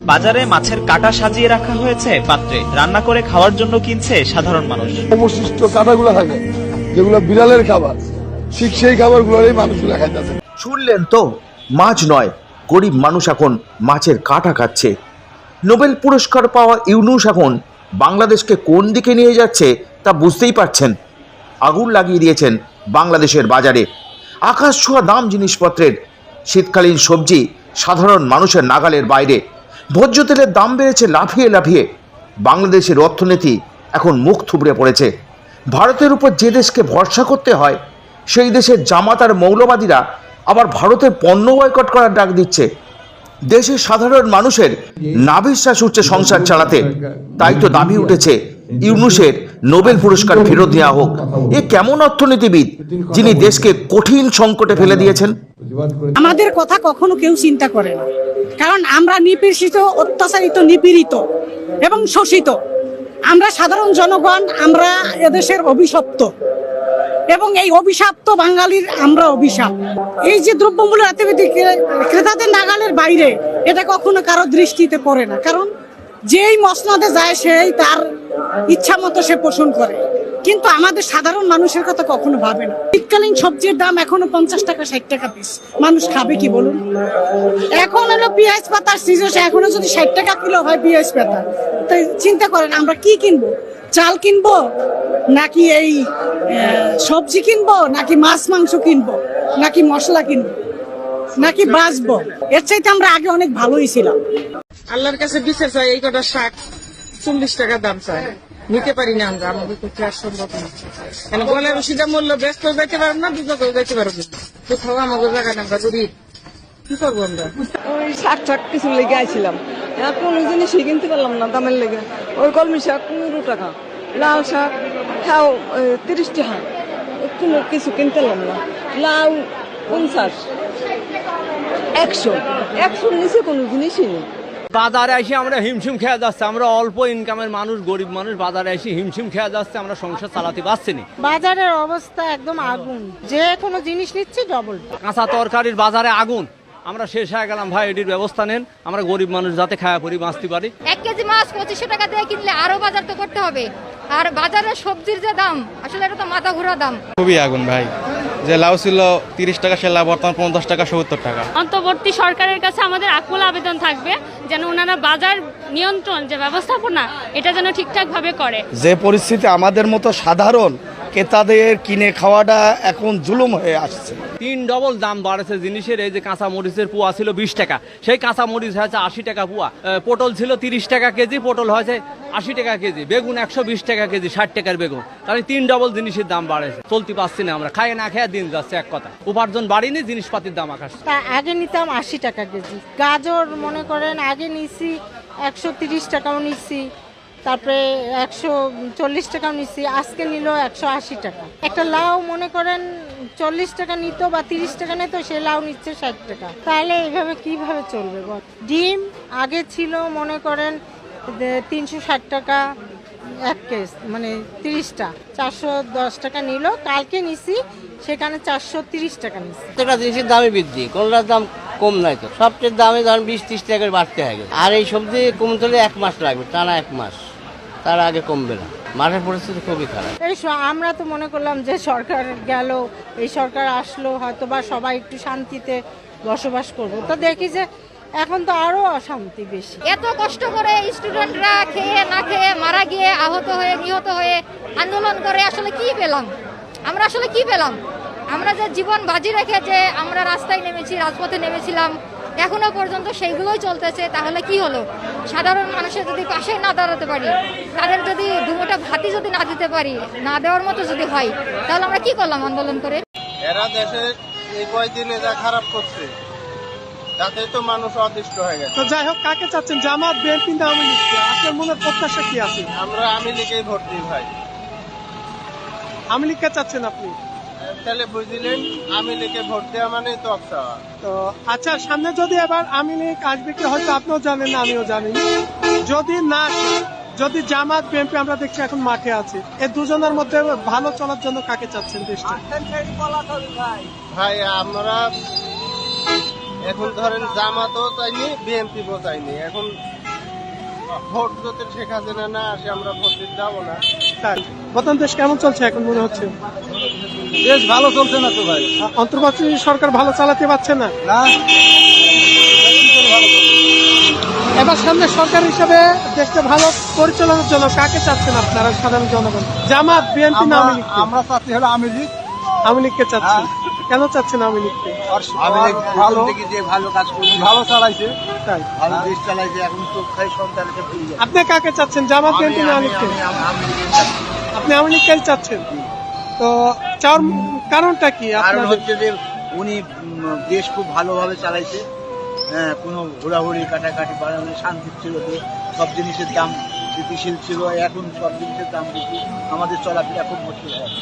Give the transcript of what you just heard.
বাজারে মাছের কাটা সাজিয়ে রাখা হয়েছে পাত্রে রান্না করে খাওয়ার জন্য কিনছে সাধারণ মানুষ। অবশিষ্ট কাঁটাগুলো থাকে যেগুলো বিড়ালের খাবার ঠিক সেই খাবারগুলোরই মানুষগুলো খাইতেছে। শুনলেন তো মাছ নয় গরিব মানুষ এখন মাছের কাঁটা খাচ্ছে। নোবেল পুরস্কার পাওয়া ইউনুস এখন বাংলাদেশকে কোন দিকে নিয়ে যাচ্ছে তা বুঝতেই পারছেন। আগুন লাগিয়ে দিয়েছেন বাংলাদেশের বাজারে। আকাশ ছোঁয়া দাম জিনিসপত্রের শীতকালীন সবজি সাধারণ মানুষের নাগালের বাইরে। ভোজ্য তেলের দাম বেড়েছে লাফিয়ে লাফিয়ে। বাংলাদেশের অর্থনীতি এখন মুখ থুবড়ে পড়েছে। ভারতের উপর যে দেশকে ভরসা করতে হয়, সেই দেশের জামাতার মৌলবাদীরা আবার ভারতের পণ্য বয়কট করার ডাক দিচ্ছে। দেশের সাধারণ মানুষের নাভিশ্বাস উঠছে সংসার চালাতে। তাই তো দাবি উঠেছে ইউনুসের নোবেল পুরস্কার ফেরত দেওয়া হোক। এ কেমন অর্থনীতিবিদ যিনি দেশকে কঠিন সংকটে ফেলে দিয়েছেন? আমাদের কথা কখনো কেউ চিন্তা করে না। কারণ আমরা নিপীড়িত, অত্যাচারিত, নিপীড়িত এবং শোষিত। আমরা সাধারণ জনগণ, আমরা এদেশের অভিশপ্ত। এবং এই অভিশাপ্ত বাঙালির আমরা অভিশাপ। এই যে দ্রব্যমূল্য ক্রেতাদের নাগালের বাইরে, এটা কখনো কারও দৃষ্টিতে পড়ে না। কারণ যেই মসনদে যায় সেই তার ইচ্ছা মতো সে পোষণ করে। কিন্তু আমাদের সাধারণ মানুষের কথা কখনো ভাবে না। শীতকালীন সবজির দাম এখনও পঞ্চাশ টাকা, ষাট টাকা পিস। মানুষ খাবে কি বলুন? এখন হলো পেঁয়াজ পাতার সিজন এখনও যদি ষাট টাকা কিলো হয় পেঁয়াজ পাতা। তাই চিন্তা করেন, আমরা কি কিনবো? চাল কিনবো? নাকি এই সবজি কিনবো? নাকি মাছ, মাংস কিনবো? নাকি মশলা কিনবো? নাকি বাঁচবো? এর চাইতে আমরা আগে অনেক ভালোই ছিলাম। আল্লাহর কাছে বিচার চাই, এই কটা শাক চল্লিশ টাকা দাম চাই। নিতে পারি না আমরা, আমাদের পক্ষে আর সম্ভব না। কেন বলে রসিদা মূল্য ব্যস্ত যাইতে পারব না বিপদেও যাইতে পারব কোথাও আমাদের জায়গা না, আমরা কি করব আমরা? ওই শাক টাক কিছু লেগে আইছিলাম। কোনো জিনিসই কিনতে পারলাম না দামের লেগে। ওই কলমি শাক পনেরো টাকা লাল শাক, খাও তিরিশ টাকা। কোনো কিছু কিনতে পারলাম না। লাউ পঞ্চাশ, একশো। একশোর নিচে কোনো জিনিসই নেই। বাজারে এসে আমরা হিমশিম খেয়ে যাচ্ছে। আমরা অল্প ইনকামের মানুষ গরিব মানুষ বাজারে এসে হিমশিম খেয়ে যাচ্ছে আমরা সংসার চালাতে পারছি না। বাজারের অবস্থা একদম আগুন। যে কোনো জিনিস নিচ্ছে ডবল কাঁচা তরকারির বাজারে আগুন। আমরা শেষ হয়ে গেলাম। ভাই এটির ব্যবস্থা নেন। আমরা গরিব মানুষ যাতে খায়া পরি বাঁচতে পারি। এক কেজি মাছ পঁচিশশো টাকা দিয়ে কিনলে আরও বাজার তো করতে হবে। আর বাজারের সবজির যে দাম আসলে এটা তো মাথা ঘোরা দাম। খুবই আগুন ভাই। যে লাউ ছিল তিরিশ টাকা সে লাউ বর্তমান পঞ্চাশ টাকা সত্তর টাকা। অন্তর্বর্তী সরকারের কাছে আমাদের আকুল আবেদন থাকবে যেন ওনারা বাজার নিয়ন্ত্রণ যে ব্যবস্থাপনা এটা যেন ঠিকঠাকভাবে করে। যে পরিস্থিতি আমাদের মতো সাধারণ ক্রেতাদের কিনে খাওয়াটা এখন জুলুম হয়ে আসছে। তিন ডবল দাম বাড়েছে জিনিসের এই যে কাঁচা মরিচের পোয়া ছিল বিশ টাকা। সেই কাঁচা মরিচ হয়েছে আশি টাকা পোয়া। পটল ছিল তিরিশ টাকা কেজি পটল হয়েছে আশি টাকা কেজি। বেগুন একশো বিশ টাকা কেজি ষাট টাকার বেগুন। তাহলে তিন ডবল জিনিসের দাম বাড়েছে। চলতে পারছি না আমরা খাই না খেয়ে দিন যাচ্ছে এক কথা। উপার্জন বাড়িনি জিনিসপাতির দাম আকাশ। তা আগে নিতাম আশি টাকা কেজি। গাজর মনে করেন আগে নিছি একশো তিরিশ টাকাও নিছি। তারপরে একশো চল্লিশ টাকা নিছি, আজকে নিল একশো আশি টাকা। একটা লাউ মনে করেন চল্লিশ টাকা নিত বা তিরিশ টাকা নিত, সে লাউ নিচ্ছে ষাট টাকা। তাহলে এইভাবে কীভাবে চলবে ডিম আগে ছিল মনে করেন তিনশো ষাট টাকা এক কেস মানে তিরিশটা, চারশো দশ টাকা নিল, কালকে নিছি, সেখানে চারশো তিরিশ টাকা নিছি। প্রত্যেকটা জিনিসের দামে বৃদ্ধি কোনটার দাম কম নাই তো। সবচেয়ে দামে ধরেন বিশ ত্রিশ টাকা করে বাড়তে হয় আর এই সবজি কমতে হলে এক মাস লাগবে, টানা এক মাস। তার আগে কমবে না। মাঠের পরিস্থিতি খুবই খারাপ। এই স- আমরা তো মনে করলাম যে সরকার গেল এই সরকার আসলো হয়তো বা সবাই একটু শান্তিতে বসবাস করব। তো দেখি যে এখন তো আরও অশান্তি বেশি। এত কষ্ট করে স্টুডেন্টরা খেয়ে না খেয়ে মারা গিয়ে আহত হয়ে নিহত হয়ে আন্দোলন করে আসলে কি পেলাম? আমরা আসলে কি পেলাম? আমরা যে জীবন বাজি রেখে যে আমরা রাস্তায় নেমেছি রাজপথে নেমেছিলাম এখনও পর্যন্ত সেইগুলোই চলতেছে তাহলে কি হলো? সাধারণ মানুষের যদি পাশে না দাঁড়াতে পারি তাদের যদি দুমোটা ভাতি যদি না দিতে পারি না দেওয়ার মতো যদি হয় তাহলে আমরা কি করলাম আন্দোলন করে? এরা দেশে এই কয়দিনে যা খারাপ করছে তাতে তো মানুষ অদৃষ্ট হয়ে গেছে। যাই হোক কাকে চাচ্ছেন? জামাত বিএনপি না আওয়ামী লীগকে আপনার মনে প্রত্যাশা কি আছে? আমরা আমি লিগেই ভোট দিই ভাই। আওয়ামী লীগকে চাচ্ছেন আপনি? তাহলে বুঝলেন আমি ভোট দেওয়া মানে তো চাওয়া তো আচ্ছা সামনে যদি এবার আসবে কি হয়তো আপনিও জানেন না আমিও জানি। যদি না যদি জামাত বিএনপি আমরা দেখছি এখন মাঠে আছে এই দুজনের মধ্যে ভালো চলার জন্য কাকে চাচ্ছেন দেশটা? ভাই। আমরা এখন ধরেন জামাতও চাইনি বিএনপি চাইনি। এখন ভোট যদি শেখ হাসিনা না আসে আমরা ভোট দিতে যাব না। তাই। বর্তমান দেশ কেমন চলছে এখন মনে হচ্ছে? দেশ ভালো চলছে না তো ভাই। অন্তর্বর্তী সরকার ভালো চালাতে পারছে না? এবার সামনে সরকার হিসাবে দেশটা ভালো পরিচালনার জন্য কাকে চাচ্ছেন আপনারা সাধারণ জনগণ? জামাত বিএনপি না আমরা চাচ্ছি হলো আমি লীগ। আওয়ামী লীগকে চাচ্ছেন। কেন চাচ্ছেন আওয়ামী লীগকে? আমি লীগ ভালো যে ভালো কাজ করছে। ভালো চালাইছে। তাই। ভালো দেশ চালাইছে এখন তো খাই সন্তানকে আপনি কাকে চাচ্ছেন জামাত বিএনপি না আওয়ামী লীগকে? আপনি আওয়ামী লীগকে চাচ্ছেন? তো চাওয়ার কারণটা কি? কারণ হচ্ছে যে উনি দেশ খুব ভালোভাবে চালাইছে। হ্যাঁ কোনো ঘোরাঘুরি কাটাকাটি বাড়ানো শান্তি ছিল সব জিনিসের দাম স্থিতিশীল ছিল এখন সব জিনিসের দাম বেশি। আমাদের চলাফেরা খুব মুশকিল হয়।